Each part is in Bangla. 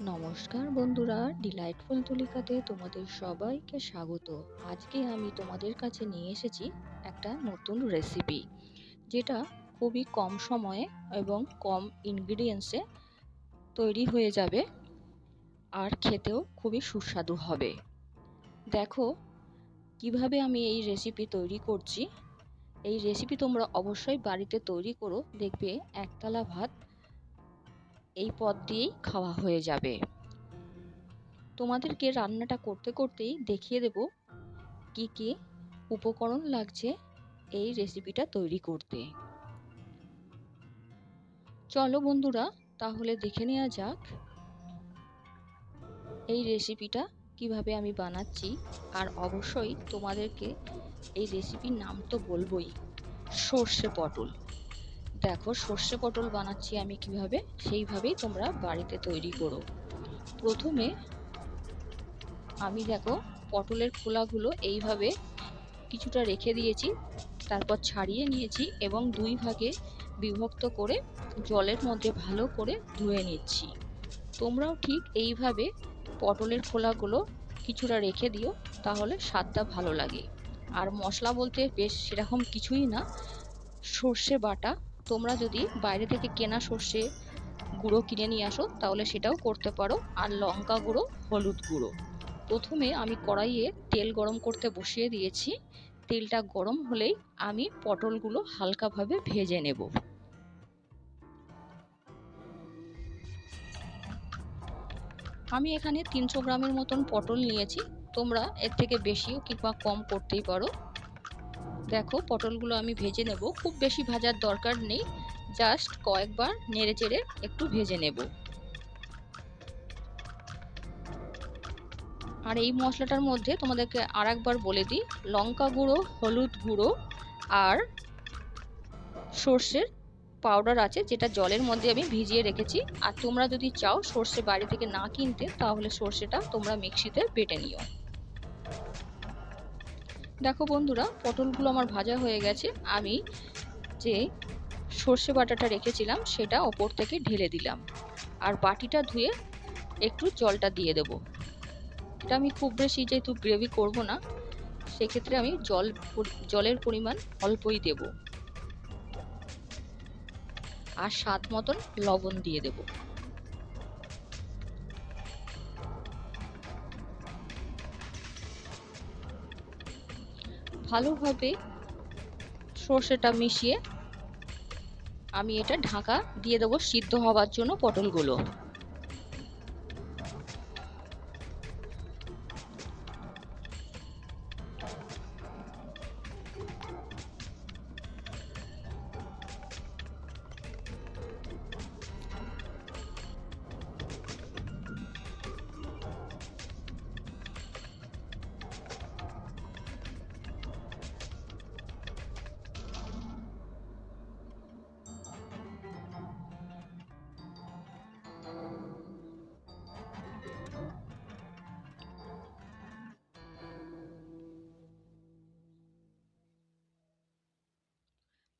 নমস্কার বন্ধুরা, ডিলাইটফুল তুলিকাতে তোমাদের সবাইকে স্বাগত। আজকে আমি তোমাদের কাছে নিয়ে এসেছি একটা নতুন রেসিপি যেটা খুবই কম সময়ে এবং কম ইনগ্রিডিয়েন্টসে তৈরি হয়ে যাবে আর খেতেও খুবই সুস্বাদু হবে। দেখো, কীভাবে আমি এই রেসিপি তৈরি করছি? এই রেসিপি তোমরা অবশ্যই বাড়িতে তৈরি করো, দেখবে একতলা ভাত এই পদ দিয়েই খাওয়া হয়ে যাবে। তোমাদেরকে রান্নাটা করতে করতেই দেখিয়ে দেব কি কি উপকরণ লাগছে এই রেসিপিটা তৈরি করতে। চলো বন্ধুরা, তাহলে দেখে নেওয়া যাক এই রেসিপিটা কীভাবে আমি বানাচ্ছি। আর অবশ্যই তোমাদেরকে এই রেসিপির নাম তো বলবোই, সর্ষে পটল। দেখো, সর্ষে পটল বানাচ্ছি আমি কীভাবে? সেইভাবেই তোমরা বাড়িতে তৈরি করো। প্রথমে আমি দেখো, পটলের খোলাগুলো এইভাবে কিছুটা রেখে দিয়েছি, তারপর ছাড়িয়ে নিয়েছি এবং দুই ভাগে বিভক্ত করে জলের মধ্যে ভালো করে ধুয়ে নিচ্ছি। তোমরাও ঠিক এইভাবে পটলের খোলাগুলো কিছুটা রেখে দিও, তাহলে স্বাদটা ভালো লাগে। আর মশলা বলতে বেশ সেরকম কিছুই না, সর্ষে বাটা তোমরা যদি বাইরে থেকে কেনা সর্ষে গুঁড়ো কিনে নিয়ে আসো, তাহলে সেটাও করতে পারো। আর লঙ্কা গুঁড়ো, হলুদ গুঁড়ো। প্রথমে আমি কড়াইয়ে তেল গরম করতে বসিয়ে দিয়েছি। তেলটা গরম হলেই আমি পটলগুলো হালকাভাবে ভেজে নেব। আমি এখানে তিনশো গ্রামের মতন পটল নিয়েছি। তোমরা এর থেকে বেশিও কিংবা কম করতেই পারো। দেখো পটলগুলো আমি ভেজে নেব। খুব বেশি ভাজার দরকার নেই। জাস্ট কয়েকবার নেড়ে চেড়ে একটু ভেজে নেব। আর এই মশলাটার মধ্যে তোমাদেরকে আর একবার বলে দিই, লঙ্কা গুঁড়ো, হলুদ গুঁড়ো আর সর্ষের পাউডার আছে, যেটা জলের মধ্যে আমি ভিজিয়ে রেখেছি। আর তোমরা যদি চাও সর্ষে বাড়ি থেকে না কিনতে, তাহলে সর্ষেটা তোমরা মিক্সিতে বেটে নিও। দেখো বন্ধুরা, পটলগুলো আমার ভাজা হয়ে গেছে। আমি যে সর্ষে বাটাটা রেখেছিলাম, সেটা ওপর থেকে ঢেলে দিলাম। আর বাটিটা ধুয়ে একটু জলটা দিয়ে দেব। এটা আমি খুব বেশি যেহেতু গ্রেভি করব না, সেক্ষেত্রে আমি জল জলের পরিমাণ অল্পই দেব। আর স্বাদ মতন লবণ দিয়ে দেবো। ভালোভাবে সর্ষেটা মিশিয়ে আমি এটা ঢাকা দিয়ে দেবো সিদ্ধ হওয়ার জন্য পটলগুলো।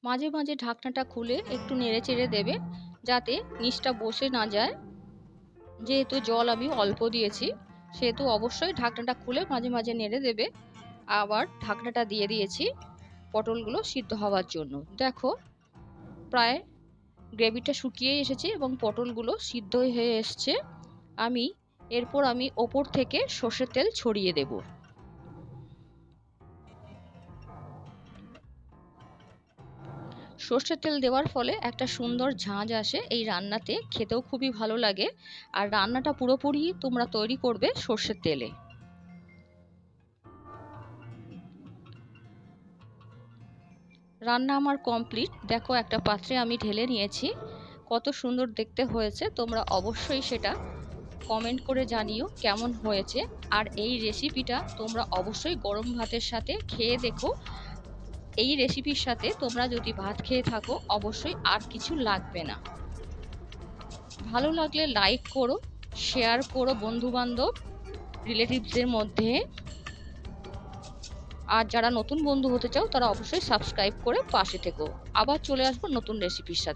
মাঝে মাঝে ঢাকনাটা খুলে একটু নেড়ে চেড়ে দেবে, যাতে নিচটা বসে না যায়। যেহেতু জল আমি অল্প দিয়েছি, সেহেতু অবশ্যই ঢাকনাটা খুলে মাঝে মাঝে নেড়ে দেবে। আবার ঢাকনাটা দিয়ে দিয়েছি পটলগুলো সিদ্ধ হওয়ার জন্য। দেখো, প্রায় গ্রেভিটা শুকিয়ে এসেছে এবং পটলগুলো সিদ্ধ হয়ে এসছে। আমি, এরপর আমি ওপর থেকে সর্ষের তেল ছড়িয়ে দেবো। সর্ষের তেল দেওয়ার ফলে একটা সুন্দর ঝাঁঝ আসে এই রান্নাতে। খেতেও খুবই ভালো লাগে। আর রান্নাটা পুরোপুরি তোমরা তৈরি করবে সর্ষের তেলে। রান্না আমার কমপ্লিট। দেখো একটা পাত্রে আমি ঢেলে নিয়েছি। কত সুন্দর দেখতে হয়েছে। তোমরা অবশ্যই সেটা কমেন্ট করে জানিও কেমন হয়েছে। আর এই রেসিপিটা তোমরা অবশ্যই গরম ভাতের সাথে খেয়ে দেখো। এই রেসিপির সাথে তোমরা যদি ভাত খেয়ে থাকো, অবশ্যই আর কিছু লাগবে না। ভালো লাগলে লাইক করো শেয়ার করো বন্ধুবান্ধব রিলেটিভসদের মধ্যে। আর যারা নতুন বন্ধু হতে চাও, তারা অবশ্যই সাবস্ক্রাইব করে পাশে থেকো। আবার চলে আসব নতুন রেসিপির সাথে।